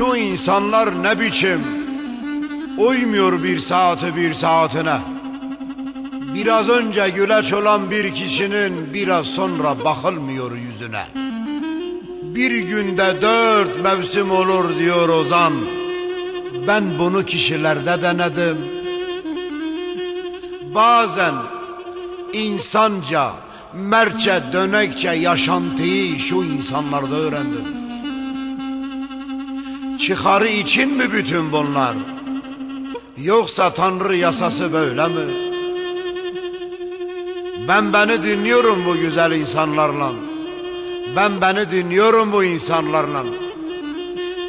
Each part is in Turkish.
insanlar ne biçim? Uymuyor bir saati bir saatine. Biraz önce güleç olan bir kişinin Biraz sonra bakılmıyor yüzüne. Bir günde dört mevsim olur diyor Ozan. Ben bunu kişilerde denedim. Bazen insanca, mertçe, dönekçe yaşantıyı şu insanlarda öğrendim. Çıkarı için mi bütün bunlar? Yoksa Tanrı yasası böyle mi? Ben beni dinliyorum bu güzel insanlarla. Ben beni dinliyorum bu insanlarla.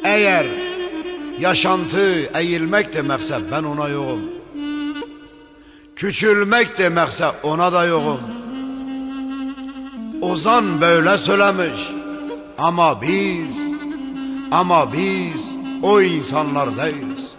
Eğer yaşantı eğilmek demekse ben ona yokum. Küçülmek demekse ona da yokum. Ozan böyle söylemiş. Ama biz, ama biz o insanlar değiliz.